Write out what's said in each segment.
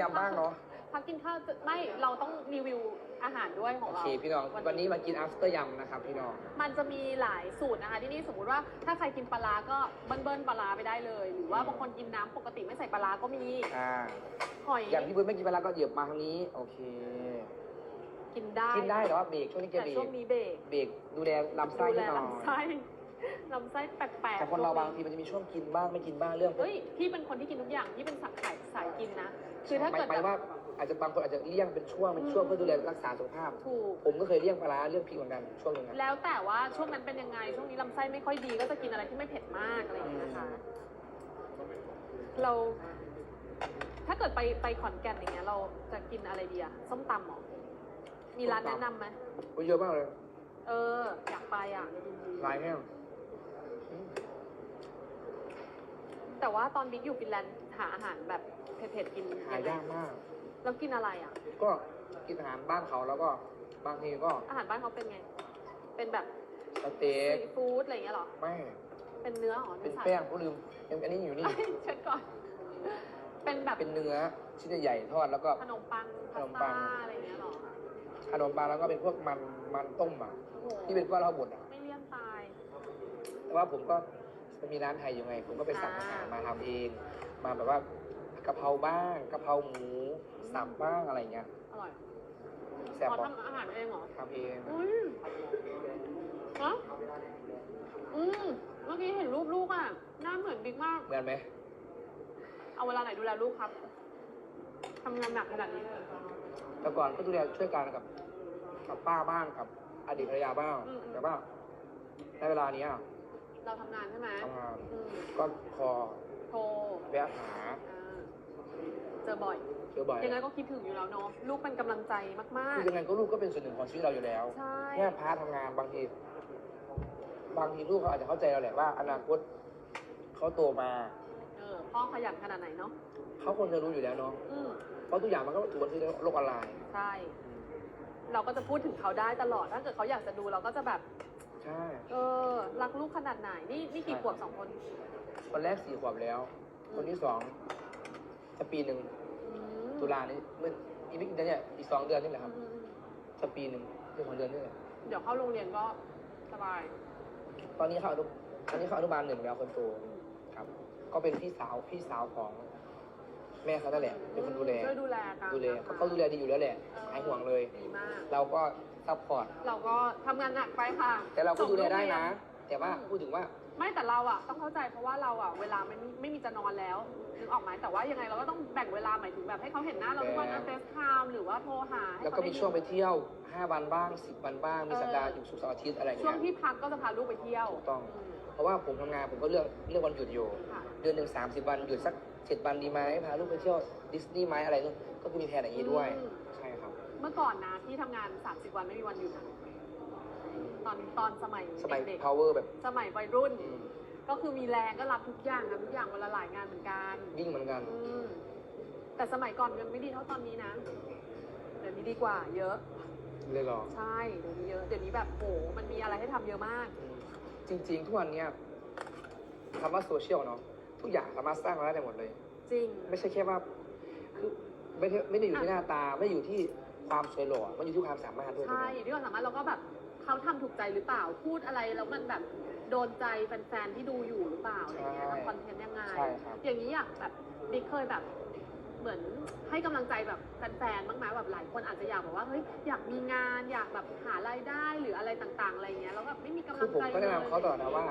ยำบ้างเนาะพักกินข้าวจะไม่เราต้องรีวิวอาหารด้วยของโอเราเคพี่น้องวันนี้มากิน after ยำนะครับพี่น้อง มันจะมีหลายสูตรนะคะที่นี่สมมุติว่าถ้าใครกินปลาร้าก็เบิ้ลเบิ้ลปลาร้าไปได้เลย หรือว่าบางคนกินน้ำปกติไม่ใส่ปลาร้าก็มีอ่า หอยอย่างพี่บุญไม่กินไปแล้วก็เหยียบมาทางนี้ โอเค กินได้กินได้แต่ว่าเบรกช่วงนี้แกแต่เบรช่วกงนี้เบรกเบรกดูแลลำไส้ดูแลให้หน่อยลำไส้ ลำไส้แปลกๆแต่คนเราบางทีมันจะมีช่วงกินบ้างไม่กินบ้างเรื่องเฮ้ยพี่เป็นคนที่กินทุกอย่างพี่เป็นสัตว์สายสายกินนะคือถ้าหมายเกิดหมายแบบว่าอาจจะบางคนอาจจะเลี่ยงเป็นช่วงเป็นช่วงเพื่อดูแลรักษาสุขภาพ ถูก ผมก็เคยเลี่ยงปลาร้าเลี่ยงพริกเหมือนกันช่วงหนึงนะแล้วแต่ว่าช่วงนั้นเป็นยังไง ช่วงนี้ลำไส้ไม่ค่อยดีก็จะกินอะไรที่ไม่เผ็ดมากอะไรอย่างเงี้ยนะคะ เรา ถ้าเกิดไปไปขอนแก่นอย่างเงี้ย เราจะกินอะไรดีอะส้มตำเหรอมีร้านแนะนำไหมโอ้ยเยอะมากเลย เออ อยากไปอะลายแห้ง แต่ว่าตอนบิ๊กอยู่ฟินแลนด์หาอาหารแบบเผ็ดๆกินหายากมาก แล้วกินอะไรอะ ก็กินอาหารบ้านเขาแล้วก็บางทีก็อาหารบ้านเขาเป็นไง เป็นแบบสเต็กซีฟู้ดอะไรอย่างเงี้ยเหรอ ไม่เป็นเนื้อเหรอเป็นสัตว์แป้งก็ลืมยังอันนี้อยู่นี่เอ้ยเช็คก่อน เป็นแบบเป็นเนื้อชิ้นใหญ่ๆทอดแล้วก็ขนมปังขพานสมปัต้างอะไรอย่างเงี้ยเหรอขนมปังแล้วก็เป็นพวกมันมันต้มอะโอ้โหที่เป็นก้อนเราบดอะไม่เลี่ยนตาย แต่ว่าผมก็ จะมีร้านไทยอยู่ไง ผมก็ไปสั่งอาหารมาทำเอง มาแบบว่ากะเพราบ้างกะเพราหมูสับบ้างอะไรเงี้ยอร่อยแซ่บพอปะทำอาหารเองเหรอ ทำเองอุ้ยฮะอืมเมื่อกี้เห็นรูปลูกอะ หน้าเหมือนบิ๊กมาก เหมือนไหมเอาเวลาไหนดูแลลูกครับ ทำงานหนักขนาดนี้ แต่ก่อนก็ดูแลช่วยกันกับกับป้าบ้างกับอดีตภรรยาบ้าง อืม แต่ว่าในเวลาเนี้ย เราทำงานใช่ไหมทำงาน อืมก็พอโทรแวะหาอ่าเจอบ่อย เจอบ่อยยังไงก็คิดถึงอยู่แล้วเนาะ ลูกเป็นกำลังใจมาก คือยังไงก็ลูกก็เป็นส่วนหนึ่งของชีวิตเราอยู่แล้ว ๆ ใช่ แค่พาร์ททำงานบางที บางทีลูกเขาอาจจะเข้าใจเราแหละว่า อนาคตเขาโตมา เออ พ่อขยันขนาดไหนเนาะ เขาควรจะรู้อยู่แล้วเนาะอืมเพราะทุกอย่างมันก็ถือว่าคือโลกออนไลน์ ใช่ เราก็จะพูดถึงเขาได้ตลอด ถ้าเกิดเขาอยากจะดูเราก็จะแบบ ใช่เออ รักลูกขนาดไหน นี่นี่กี่ใช่ขวบสองคนคนแรกสี่ขวบแล้ว คนที่สองจะปีหนึ่งอืมตุลานี้เมื่ออีกไม่กี่เดือนเนี่ยอีกสองเดือนนี่แหละครับอืมอืมจะปีหนึ่งเดือนของเดือนนี่แหละเดี๋ยวเข้าโรงเรียนก็สบาย ตอนนี้เขาอนุตอนนี้เขาอนุบาลหนึ่งแล้วคนโตครับ ก็เป็นพี่สาวพี่สาวของ แม่เขานั่นแหละเป็นคนดูแลช่วยดูแลกันดูแลนะคะเขาดูแลดีอยู่แล้วแหละเออหายห่วงเลย ดีมาก เราก็ ซัพพอร์ตเราก็ทำงานหนักไปค่ะแต่เราก็ส่งดูแลได้กเรียนะแต่ว่าพูดถึงว่า ไม่แต่เราอะต้องเข้าใจเพราะว่าเราอะเวลาไม่มีไม่มีจะนอนแล้วนึกออกไหมแต่ว่ายังไงเราก็ต้องแบ่งเวลาหมายถึงแบบให้เขาเห็นหน้าเราทุกวันแบ่งเฟซไทม์หรือว่าโทรหาให้แล้วก็เขามีได้ช่วงไปเที่ยว 5 วันบ้าง 10 วันบ้าง มีสัปดาห์หยุดศุกร์เสาร์อาทิตย์อะไรอย่างช่วเงี้งยที่พักก็จะพาลูกไปเที่ยวถูกต้องมเพราะว่าผมทำงานผมก็เลือกเลือกวันหยุดอยู่ ค่ะ เดือนหนึ่งสามสิบวันหยุดสักเจ็ดวันดีไหมพาลูกไปเที่ยวดิสนีย์ไหมอะไรนู่นก็คือมีแผนอย่างนี้ด้วย อืมใช่ครับ เมื่อก่อนนะที่ทำงาน 30 วันไม่มีวันหยุดนะตอนตอนสมัยสมัย เด็ก power แบบๆ สมัยวัยรุ่น อืมก็คือมีแรงก็รับทุกอย่างนะทุกอย่างวันละหลายงานเหมือนกันวิ่งเหมือนกัน อืมแต่สมัยก่อนยังไม่ดีเท่าตอนนี้นะ เดี๋ยวนี้ดีกว่า เยอะ เลยเหรอใช่เดี๋ยวนี้เยอะ เดี๋ยวนี้แบบโหมันมีอะไรให้ทำเยอะมาก อืมจริง ๆ ทุกวันเนี้ยคำว่าโซเชียลเนาะทุกอย่างสามารถสร้างรายได้หมดเลย จริง ไม่ใช่แค่ว่าคือ ไม่ได้ไม่ได้อยู่ที่หน้าตา ไม่ได้อยู่ที่ความสวยหล่อมันอยู่ที่ความสามารถด้วยใช่อยู่ที่ความสามารถเราก็แบบเขาทำถูกใจหรือเปล่าพูดอะไรแล้วมันแบบโดนใจแฟนๆที่ดูอยู่หรือเปล่าอะไรเงี้ยทำคอนเทนต์ยังไง ใช่ครับ อย่างนี้อยากแบบดิกเคยแบบ เหมือนให้กำลังใจแบบแฟนๆบ้างไหมแบบหลายคนอาจจะอยากบอกว่าเฮ้ยอยากมีงานอยากแบบหารายได้หรืออะไรต่างๆอะไรเงี้ยแล้วแบบไม่มีกำคืลัองผมใจก็แนะนำเขาตลอดลนะยว่า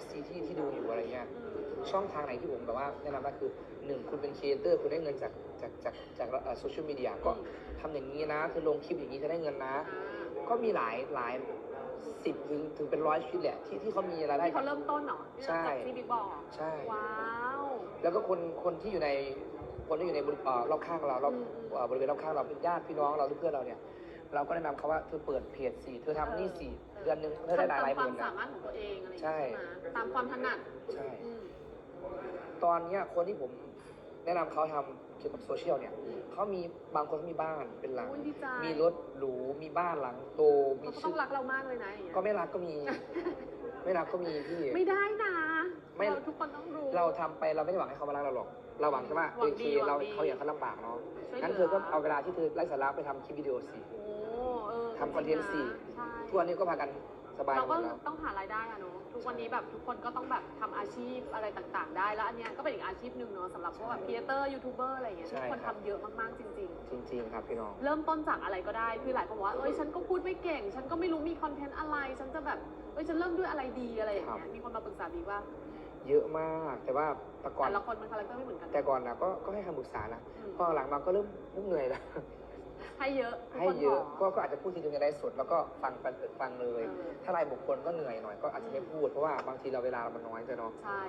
FC ที่ที่ดูอยู่อะไรเงี้ย อืม ช่องทางไหนที่ผมแบบว่าแนะนำก็คือหนึ่งคุณเป็นครีเอเตอร์คุณได้เงินจากจากจากจากโซเชียลมีเดียก็ทำอย่างนี้นะคือลงคลิปอย่างนี้จะได้เงินนะอ่าก็มีหลายหลายสิบถึงถึงเป็นร้อยชีวิตแหละที่ที่เขามีรายได้ ที่เขาเริ่มต้นเหรอใช่ จากที่บิ๊กบอก ใช่ ว้าว แล้วก็คนคนที่อยู่ใน คนที่อยู่ในบริเอ่อรอบข้างเรารอบอืมอืมเอ่อบริเวณรอบข้างเราเป็นญาติพี่น้องเราหรือเพื่อนเราเนี่ย เราก็แนะนำเขาว่าเธอเปิดเพจสิเธอทำนี่สิเดือนหนึ่งเธอได้หลายหลายหทำตามมื่นความนะสามารถของตัวเองอะไรอย่างใช่เงี้ยใช่ไหมตามความถนัดใช่ อืม ตอนเนี้ยคนที่ผมแนะนำเขาทำเกี่ยวกับโซเชียลเนี่ยอืมเขามีบางคนเขามีบ้านเป็นหลังโอ้ยดีใจ มีรถหรูมีบ้านหลังโตมีเขาก็ต้ชื่องอรักเรามากเลยนะอย่างเงี้ยก็ไม่รักก็มี ไม่รักก็มีพี่ ไม่ได้นะไม่ เราทุกคนต้องรู้เราทำไปเราไม่ได้หวังให้เขามารักเราหรอก เราหวังใช่ไหมหวัโองเคดีเราหวังดีเขาอยากเขาลำบากเนาะช่วยงั้นหเธลือก็เอาเวลาที่เธอไร้สาระไปทำคลิปวิดีโอสิ โอ้เออทำคอนเทนต์สิใช่ทุกวันนี้ก็พากันสบายหเรามก็ดแล้ว ต้องหารายได้อะเนาะทุกวันนี้แบบทุกคนก็ต้องแบบทำอาชีพอะไรต่างๆ ได้แล้วอันเนี้ยก็เป็นอีกอาชีพหนึ่งเนาะสำหรับพวกแบบครีเอเตอร์ยูทูบเบอร์อะไรอย่างเงี้ยใช่ที่คนครัทำบ เยอะมากๆจริงจริง ๆ ครับพี่น้องๆเริ่มต้นจากอะไรก็ได้ คือหลายคนบอกว่า เอ้ย ฉันก็พูดไม่เก่ง ฉันก็ไม่รู้มีคอนเทนต์อะไร ฉันจะแบบ เอ้ย ฉันเริ่มด้วยอะไรดีอะไรอย่างเงี้ย มีคนมาปรึกษาบีว่า เยอะมาก แต่ว่าแต่ก่อนแต่ละคนมันคาแรคเตอร์ไม่เหมือนกัน แต่ก่อนนะก็ก็ให้คำปรึกษานะอืม พอหลังมาก็เริ่มเริ่มเหนื่อยแล้วให้เยอะทุกให้คนเยอะขก็ก็อาจจะพูดทีเดียวในไลฟ์สดแล้วก็ฟังไปฟังเลย เออ ถ้ารายบุคคลก็เหนื่อยหน่อยก็อาจจะไม่พูดเพราะว่าบางทีเราเวลาเรามันน้อยจะเนาะ ใช่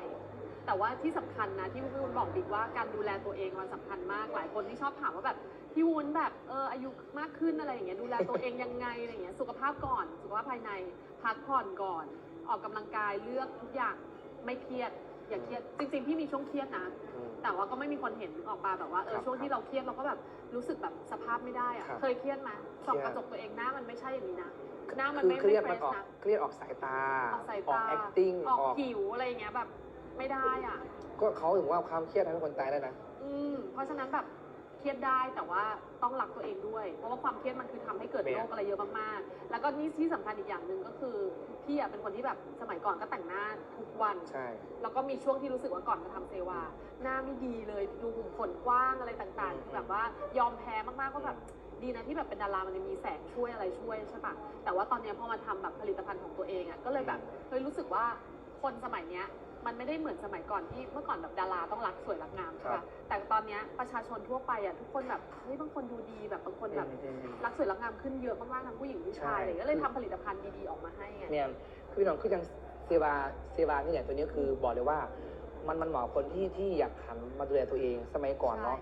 แต่ว่าที่สำคัญนะที่พี่วุ้นบอกบิ๊กว่าการดูแลตัวเองมันสำคัญมาก หลายคนที่ชอบถามว่าแบบพี่วุ้นแบบเอออายุมากขึ้นอะไรอย่างเงี้ยดูแลตัวเองยังไงอะไรอย่างเงี้ยสุขภาพก่อน สุขภาพภายในพักผ่อนก่อน ออกกำลังกายเลือกทุกอย่าง ไม่เครียดอย่าเครียดจริง ๆ พี่มีช่วงเครียดนะ อืม แต่ว่าก็ไม่มีคนเห็นออกมาแบบว่าเออครับช่วงที่เราเครียดเราก็แบบรู้สึกแบบสภาพไม่ได้อะครับเคยเครียดไหมส่องเครียด กระจกตัวเองหน้ามันไม่ใช่อย่างนี้นะหน้ามันคือไม่เครียดไม่มันออกนะเครียดออกสายตา ออกสายออก ตา acting ออกออกผิวอะไรอย่างเงี้ยแบบไม่ได้อะ ก็เขาถึงว่าความเครียดทำให้คนตายได้นะ อืมเพราะฉะนั้นแบบ เครียดได้แต่ว่าต้องรักตัวเองด้วย เพราะว่าความเครียดมันคือทำให้เกิดแม่โรคอะไรเยอะมากๆ แล้วก็นี่ที่สำคัญอีกอย่างหนึ่งก็คือพี่อะเป็นคนที่แบบสมัยก่อนก็แต่งหน้าทุกวัน ใช่ แล้วก็มีช่วงที่รู้สึกว่าก่อนมาทำเซวาหน้าไม่ดีเลยดูหุ่มขนกว้างอะไรต่างๆคือแบบว่ายอมแพ้มากๆก็แบบดีนะที่แบบเป็นดารามันจะมีแสงช่วยอะไรช่วยใช่ปะแต่ว่าตอนเนี้ยพอมาทำแบบผลิตภัณฑ์ของตัวเองอะก็เลยแบบเฮ้ยรู้สึกว่าคนสมัยเนี้ย มันไม่ได้เหมือนสมัยก่อนที่เมื่อก่อนแบบดาราต้องรักสวยรักงามใช่ครัปะบแต่ตอนเนี้ยประชาชนทั่วไปอะทุกคนแบบเฮ้ยบางคนดูดีแบบบางคนแบบอืมอืมอืมรักสวยรักงามขึ้นเยอะมากๆทั้งผู้หญิงผู้ชายใช่อะไรอย่างเลยก็เลยทำผลิตภัณฑ์ดีๆออกมาให้ไงเนี่ยคือพี่น้องคือยังเซวาเซวานี่เนี่ยตัวนี้คือบอกเลยว่า มันมันเหมาะคนที่ที่อยากหันมาดูแลตัวเองสมัยก่อนเนาะ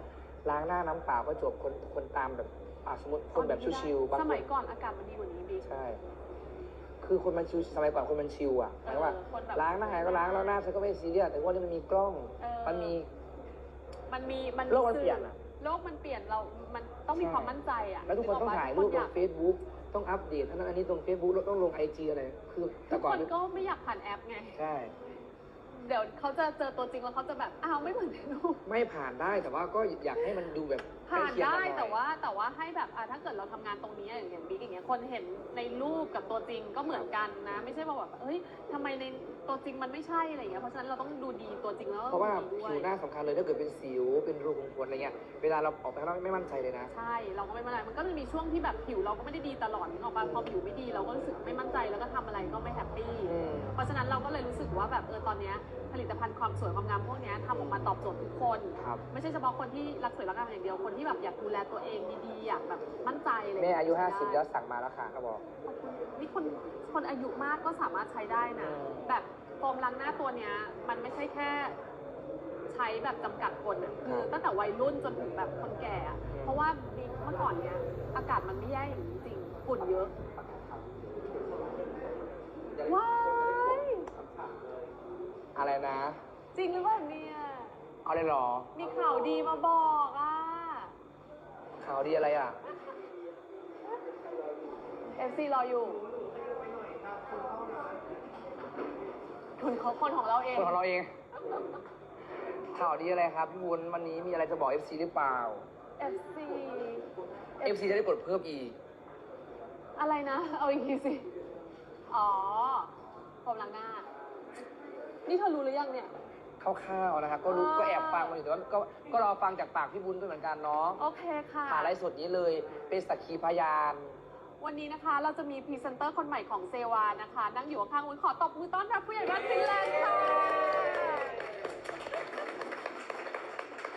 ล้างหน้าน้ำเปล่าก็จบคนคนตามแบบอะสมมติคนแบบชิวๆบางสคมัยนก่อนอากาศมันดีกว่านี้บิ๊กใช่ คือคนมันชิวสมัยก่อนคนมันชิวอะหมายถึงว่า เออคนแบบล้างหน้าไงก็ล้างแล้วหน้าฉันก็ไม่ซีเรียสแต่ว่านี่มันมีกล้อง เออ มันมี มันมีมันโลกมันสื่อเปลี่ยนอะ โลกมันเปลี่ยนเรา มันต้องมีใช่ความมั่นใจอะแล้วทุกคนต้องถ่ายรูปทุกลคนงเฟซบุ๊กต้องอัปเดตอันนั้นอันนี้ตรงเฟซบุ๊กต้องลงไอจีอะไร คือทุแต่กก่อคนนก็ไม่อยากผ่านแอปไง ใช่ เดี๋ยวเขาจะเจอตัวจริงแล้วเขาจะแบบ อ้าวไม่เหมือนในรูป ไม่ผ่านได้แต่ว่าก็อยากให้มันดูแบบใกล้ผ่านเคียงได้กันหน่อยแต่ว่าแต่ว่าให้แบบอะถ้าเกิดเราทำงานตรงนี้อย่างอย่าง บิ๊กอย่างเงี้ยคนเห็นในรูปกับตัวจริงก็เหมือนกันนะ ไม่ใช่ว่าแบบเฮ้ยทำไมในตัวจริงมันไม่ใช่อะไรอย่างเงี้ยเพราะฉะนั้นเราต้องดูดีตัวจริงแล้วก็เพราะว่าดูดีด้วผิยวหน้าสำคัญเลยถ้าเกิดเป็นสิวเป็นรูขุมขนอะไรเงี้ยเวลาเราออกไปข้างนอกไม่มั่นใจเลยนะ ใช่เราก็ไม่มั่นใจมันก็จะมีช่วงที่แบบผิวเราก็ไม่ได้ดีตลอดนึกออกปะพอผิวไม่ดีเราก็รู้สึกไม่มั่นใจแล้วก็ทำอะไรก็ไม่แฮปปี้ อืม เพราะฉะนั้นเราก็เลยรู้สึกว่าแบบเออตอนเนี้ยผลิตภัณฑ์ความสวยความงามพวกเนี้ยทำออกมาตอบโจทย์ทุกคน ครับ ไม่ใช่เฉพาะคนที่รักสวยรักงามอย่างเดียวคนที่แบบอยากดูแลตัวเองดีๆอยากแบบมั่นใจอะไรแม่อายุใช้50ได้แล้วสั่งมาแล้วค่ะเขาบอกขอบคุณนี่คนคนอายุมากก็สามารถใช้ได้นะอืมแบบโฟมล้างหน้าตัวเนี้ย มันไม่ใช่แค่ใช้แบบจำกัดคนอะคือ ตั้งแต่วัยรุ่นจนถึงแบบคนแก่อะเพราะว่าบิ๊กเมื่อก่อนเนี้ยอากาศมันไม่แย่อย่างนี้จริงฝุ่นเยอะ ว้าย อะไรนะ จริงหรือเปล่าเนี่ย เอาเลยเหรอมีข่าวดีมาบอกอะข่าวดีอะไรอะ FC รออยู่ ทุนเขาคนของเราเอง คนของเราเอง ข่าวดีอะไรครับพี่วุ้นวันนี้มีอะไรจะบอก FC หรือเปล่า FC FC จะได้กดเพิ่มอีก อะไรนะ เอาอีกทีสิ อ๋อผมล้างหน้า นี่เธอรู้หรือยังเนี่ย คร่าวๆนะครับ ก็รู้อ่าก็แอบฟังมาอยู่แต่ว่าก็ก็รอฟังจากปากพี่บุญด้วยเหมือนกันเนาะโอเคค่ะผ่านไลฟ์สดนี้เลย เป็นสักขีพยาน วันนี้นะคะเราจะมีพรีเซนเตอร์คนใหม่ของเซวานะคะ นั่งอยู่ข้างๆอุ้ยขอตบมือต้อนรับผู้ใหญ่บ้านฟินแลนด์ค่ะ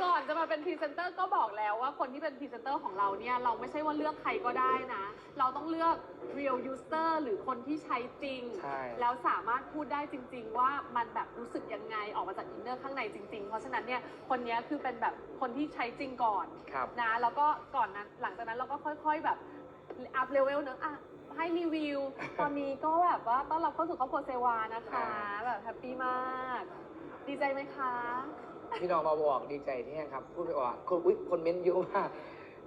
ก่อนจะมาเป็นพรีเซนเตอร์ก็บอกแล้วว่าคนที่เป็นพรีเซนเตอร์ของเราเนี่ย เราไม่ใช่ว่าเลือกใครก็ได้นะ เราต้องเลือก real user หรือคนที่ใช้จริง ใช่ แล้วสามารถพูดได้จริง ๆ ว่ามันแบบรู้สึกยังไงออกมาจากอินเนอร์ข้างในจริง ๆ เพราะฉะนั้นเนี่ยคนเนี้ยคือเป็นแบบคนที่ใช้จริงก่อน ครับ นะแล้วก็ก่อนนั้นหลังจากนั้นเราก็ค่อย ๆ แบบ อัพเลเวลเนอะอะให้รีวิว ตอนนี้ก็แบบว่าต้อนรับเข้าสู่ครอบครัวเซวานะคะ แบบแฮปปี้มาก ดีใจไหมคะ พี่น้องมาบอกดีใจที่ครับพูดไม่ออกคนอุ้ยคนเม้นต์เยอะมาก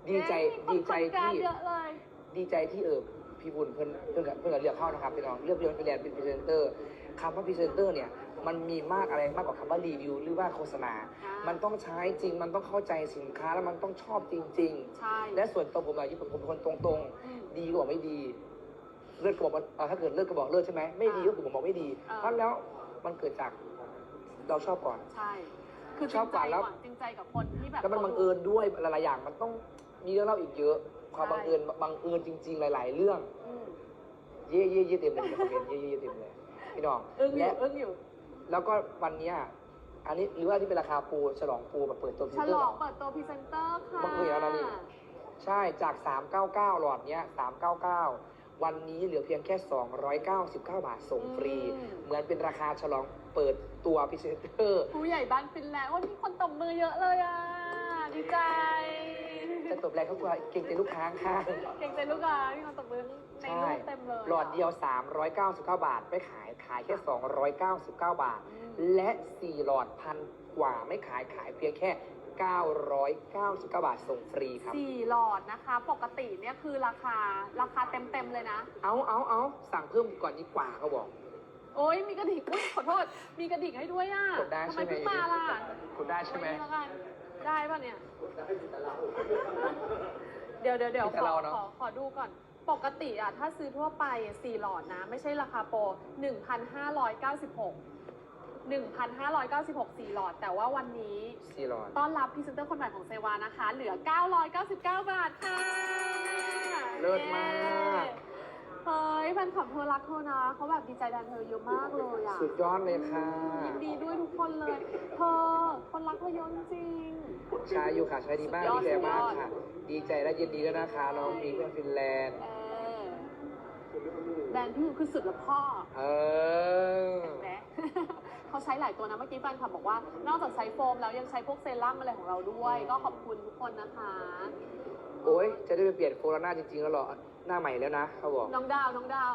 ดีใจเย้มีคนดีใจคนกลางที่ เยอะเลยดีใจที่เออพี่บุญเพื่อนเพื่อนกับเพื่อนกับเลือกเข้านะครับพี่น้องเลือกพี่บุญไปเรียนเป็นพรีเซนเตอร์คำว่าพรีเซนเตอร์เนี่ย มันมีมากอะไรมากกว่าคำว่ารีวิวหรือว่าโฆษณา อ่ามันต้องใช้จริง มันต้องเข้าใจสินค้าแล้วมันต้องชอบจริง ใช่ๆ และส่วนตัวผมอะที่ผมเป็นคนตรงอืม ๆ ดีก็บอกไม่ดี เลิศก็บอกว่าเอ่อถ้าเกิดเลิศก็บอกเลิศใช่ไหมไม่ดีก็คือผมบอกไม่ดี อ่า เพราะแล้วมันเกิดจากเราชอบก่อน ใช่ คือจชริอบงกใจว่าแล้ว ก่อนจริงใจกับคนที่แบบ แล้วมันบังเอิญด้วยหลายๆอย่างมันต้องมีเรื่องเล่าอีกเยอะ ความใช่ บังเอิญบังเอิญจริง ๆ หลาย ๆ เรื่อง อืมเย่เย่เย่เต็มเลยคอมเมนต์เย่เย่เย่เต็มเลยพี่น้อง อึ้งอและยู่อึ้งอยู่ แล้วก็วันเนี้ยอันนี้หรือว่าที่เป็นราคาปูฉลองปูแบบเปิดตัวพรีฉเซนเตลอองร์เปิดตัวพรีเซนเตอร์ค่ะบังเอิญเอานะนี่ใช่จาก 399 หลอดเนี้ย399 วันนี้เหลือเพียงแค่ 299 บาทส่งฟรีเหมือนเป็นราคาฉลองเปิดตัวพรีเซนเตอร์ ผู้ใหญ่บ้านฟินแลนด์ว่ามีคนตบมือเยอะเลยอะ ดีใจ จะตบแรงเขากลัวเก่งใจลูกค้าค่ะเก่งใจลูกอะมีคนตบมือในใช่รูปเต็มเลยะหลอดเดียว 399 บาท ไม่ขายขายแค่ 299 บาทอืมและ 4 หลอดพันกว่าไม่ขายขายเพียงแค่ 999 บาทส่งฟรีครับสี่หลอดนะคะ ปกติเนี่ยคือราคาราคาเต็มเต็มๆเลยนะ เอาเอาเอาสั่งเพิ่มก่อนดีกว่าเขาบอกโอ้ยมีกระดิ่งอุ๊ยขอโทษ มีกระดิ่งให้ด้วยอะกดได้ทำใช่ไมไหมเพิ่งมาล่ะกดได้ใช่ไหม โอ้ยนี่แล้วกันได้ป่ะเนี่ย เดี๋ยวเดี๋ยวเดี๋ยวมีแต่ขอเราเนอะ ขอขอดูก่อน ปกติอะถ้าซื้อทั่วไปสี่หลอดนะ ไม่ใช่ราคาโปรหนึ่งพันห้าร้อยเก้าสิบหกหนึ่งพันห้าร้อยเก้าสิบหกสี่หลอด แต่ว่าวันนี้4หลอด ต้อนรับพรีเซนเตอร์คนใหม่ของเซวานะคะ เหลือ 999 บาทค่ะเลิศมาก เฮ้ยแฟนคลับเธอรักเธอนะเขาแบบดีใจแทนเธอเยอะมากเลยอะสุดยอดเลยค่ะ ยินดีด้วยทุกคนเลย เธอคนรักเธอเยอะจริง ใช้อยู่ค่ะใช้ดีมากดีใจมากค่ะ ดีใจและยินดีด้วยนะคะน้องมีเพื่อนฟินแลนด์เออแบรนด์พี่คือสุดละพ่อเออแหม เขาใช้หลายตัวนะเมื่อกี้แฟนคลับบอกว่า นอกจากใช้โฟมแล้วยังใช้พวกเซรั่มอะไรของเราด้วย ก็ขอบคุณทุกคนนะคะ โอ้ยจะได้ไปเปลี่ยนโฟลาน่าจริงๆแล้วเหรอหน้าใหม่แล้วนะเขาบอกน้องดาวน้องดาว